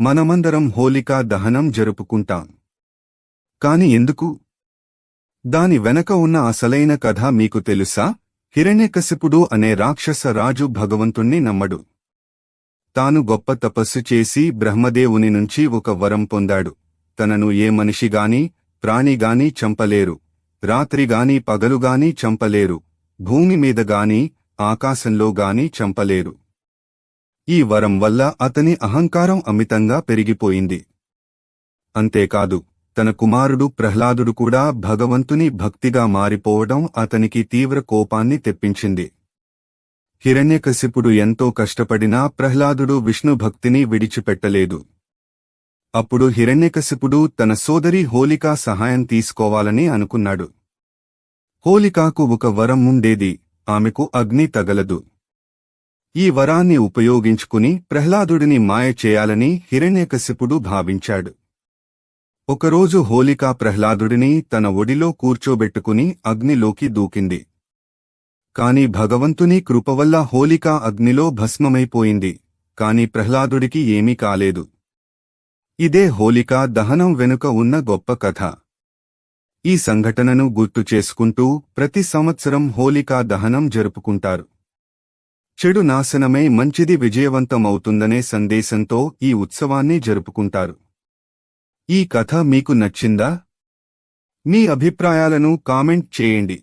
మనమందరం హోలికా దహనం జరుపుకుంటాం. కాని ఎందుకు? దాని వెనక ఉన్న అసలైన కథ మీకు తెలుసా? హిరణ్యకశిపుడు అనే రాక్షస రాజు భగవంతుణ్ణి నమ్మడు. తాను గొప్ప తపస్సు చేసి బ్రహ్మదేవుని నుంచి ఒక వరం పొందాడు. తనను ఏ మనిషిగాని ప్రాణిగాని చంపలేరు. రాత్రిగాని పగలుగాని చంపలేరు. భూమి మీదగాని ఆకాశంలోగాని చంపలేరు. ఈ వరం వల్ల అతని అహంకారం అమితంగా పెరిగిపోయింది. అంతేకాదు తన కుమారుడు ప్రహ్లాదుడు కూడా భగవంతుని భక్తిగా మారిపోవడం అతనికి తీవ్ర కోపాన్ని తెప్పించింది. హిరణ్యకశిపుడు ఎంతో కష్టపడినా ప్రహ్లాదుడు విష్ణు భక్తిని విడిచిపెట్టలేదు. అప్పుడు హిరణ్యకశిపుడు తన సోదరి హోలికా సహాయం తీసుకోవాలని అనుకున్నాడు. హోలికాకు ఒక వరం ఉండేది ఆమెకు అగ్ని తగలదు. ఈ వరాన్ని ఉపయోగించుకుని ప్రహ్లాదుడిని మాయ చేయాలని హిరణ్యకశిపుడు భావించాడు. ఒకరోజు హోలికా ప్రహ్లాదుడిని తన ఒడిలో కూర్చోబెట్టుకుని అగ్నిలోకి దూకింది. కాని భగవంతుని కృపవల్ల హోలికా అగ్నిలో భస్మమైపోయింది కాని ప్రహ్లాదుడికి ఏమీ కాలేదు. ఇదే హోలికా దహనం వెనుక ఉన్న గొప్ప కథ. ఈ సంఘటనను గుర్తు చేసుకుంటూ ప్రతి సంవత్సరం హోలికా దహనం జరుపుకుంటారు. చెడు నాశనమై మంచిది విజయవంతమవుతుందనే సందేశంతో ఈ ఉత్సవాన్ని జరుపుకుంటారు. ఈ కథ మీకు నచ్చిందా? మీ అభిప్రాయాలను కామెంట్ చేయండి.